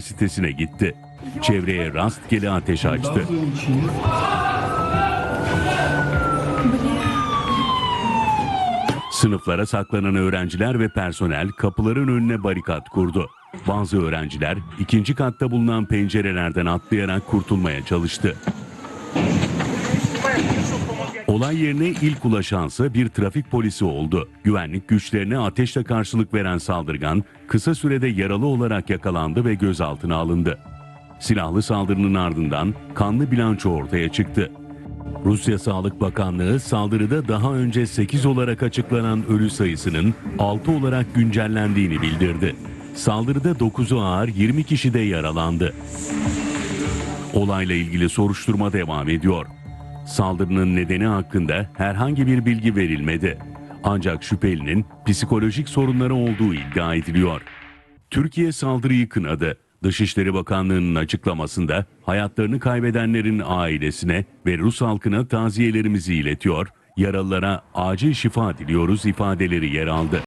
sitesine gitti. Çevreye rastgele ateş açtı. Sınıflara saklanan öğrenciler ve personel kapıların önüne barikat kurdu. Bazı öğrenciler ikinci katta bulunan pencerelerden atlayarak kurtulmaya çalıştı. Olay yerine ilk ulaşansa bir trafik polisi oldu. Güvenlik güçlerine ateşle karşılık veren saldırgan kısa sürede yaralı olarak yakalandı ve gözaltına alındı. Silahlı saldırının ardından kanlı bilanço ortaya çıktı. Rusya Sağlık Bakanlığı saldırıda daha önce 8 olarak açıklanan ölü sayısının 6 olarak güncellendiğini bildirdi. Saldırıda 9'u ağır 20 kişi de yaralandı. Olayla ilgili soruşturma devam ediyor. Saldırının nedeni hakkında herhangi bir bilgi verilmedi. Ancak şüphelinin psikolojik sorunları olduğu iddia ediliyor. Türkiye saldırıyı kınadı. Dışişleri Bakanlığı'nın açıklamasında hayatlarını kaybedenlerin ailesine ve Rus halkına taziyelerimizi iletiyor, yaralılara acil şifa diliyoruz ifadeleri yer aldı.